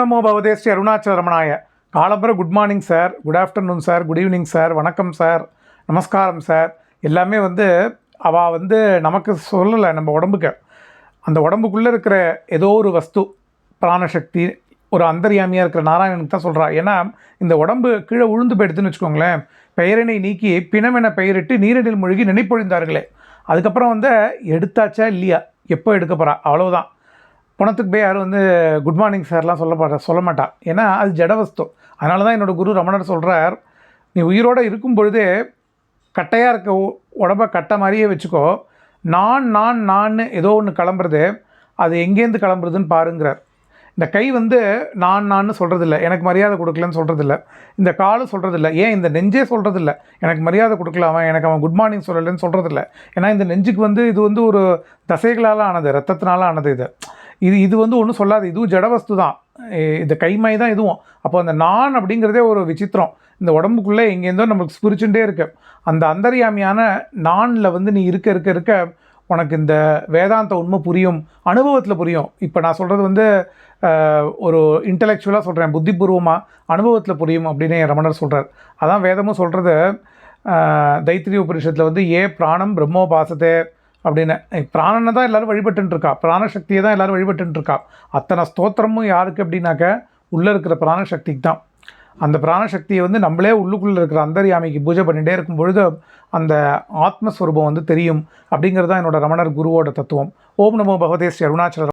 நமோ ஸ்ரீ அருணாச்சல ரமணாய. காலம்பரம் good morning sir good afternoon sir good evening sir வணக்கம் sir நமஸ்காரம் sir எல்லாமே வந்து அவள் வந்து நமக்கு சொல்லலை நம்ம உடம்புக்கு. அந்த உடம்புக்குள்ளே இருக்கிற ஏதோ ஒரு வஸ்து பிராணசக்தி ஒரு அந்தர்யாமியாக இருக்கிற நாராயணனுக்கு தான் சொல்கிறா ஏன்னா இந்த உடம்பு கீழே உழுந்து போயிடுதுன்னு வச்சுக்கோங்களேன். பெயரினை நீக்கி பிணமென பெயரிட்டு நீரினில் மூழ்கி நினைப்பொழிந்தார்களே. அதுக்கப்புறம் வந்து எடுத்தாச்சா இல்லையா? எப்போ எடுக்க போகிறா அவ்வளோதான் பணத்துக்கு போய் யாரும் வந்து குட் மார்னிங் சார்லாம் சொல்ல மாட்டா சொல்ல மாட்டா. ஏன்னா அது ஜடவஸ்து. அதனால தான் என்னோட குரு ரமணர் சொல்கிறார் நீ உயிரோடு இருக்கும் பொழுதே கட்டையாக இருக்க உடம்ப கட்டை மாதிரியே வச்சுக்கோ. நான் நான் நான் ஏதோ ஒன்று கிளம்புறது அது எங்கேருந்து கிளம்புறதுன்னு பாருங்கிறார். இந்த கை வந்து நான் நான் சொல்கிறதில்ல எனக்கு மரியாதை கொடுக்கலன்னு சொல்கிறதில்ல இந்த காலும் சொல்கிறதில்ல ஏன் இந்த நெஞ்சே சொல்கிறதில்ல எனக்கு மரியாதை கொடுக்கல அவன் எனக்கு அவன் குட் மார்னிங் சொல்லலைன்னு சொல்கிறதில்ல ஏன்னா இந்த நெஞ்சுக்கு வந்து இது வந்து ஒரு தசைகளால் ஆனது ரத்தத்தினால ஆனது இது. இது இது வந்து ஒன்றும் சொல்லாது. இதுவும் ஜடவஸ்து தான் இந்த கைமை தான் இதுவும். அப்போ அந்த நான் அப்படிங்கிறதே ஒரு விசித்திரம். இந்த உடம்புக்குள்ளே எங்கேருந்தோ நம்மளுக்கு ஸ்பிரிச்சுட்டே இருக்கு. அந்த அந்தரியாமையான நானில் வந்து நீ இருக்க இருக்க இருக்க உனக்கு இந்த வேதாந்த உண்மை புரியும். அனுபவத்தில் புரியும். இப்போ நான் சொல்கிறது வந்து ஒரு இன்டலெக்சுவலாக சொல்கிறேன் புத்திபூர்வமாக அனுபவத்தில் புரியும் அப்படின்னு என் ரமணர் சொல்கிறார் அதான் வேதமும் சொல்கிறது தைத்திரிய உபரிஷத்தில் வந்து ஏ பிராணம் பிரம்மோபாசத்தை அப்படின்னு. பிராணனை தான் எல்லாரும் வழிபட்டுருக்கா இருக்கா பிராணசக்தியை தான் எல்லோரும் வழிபட்டுருக்கா அத்தனை ஸ்தோத்திரமும் யாருக்கு அப்படின்னாக்க உள்ளே இருக்கிற பிராணசக்திக்கு தான். அந்த பிராணசக்தியை வந்து நம்மளே உள்ளுக்குள்ளே இருக்கிற அந்தரியாமிக்கு பூஜை பண்ணிகிட்டே இருக்கும் பொழுது அந்த ஆத்மஸ்வரூபம் வந்து தெரியும் அப்படிங்கிறது தான் என்னோட ரமணர் குருவோட தத்துவம். ஓம் நமோ பகவதேஸ்ரீ அருணாச்சல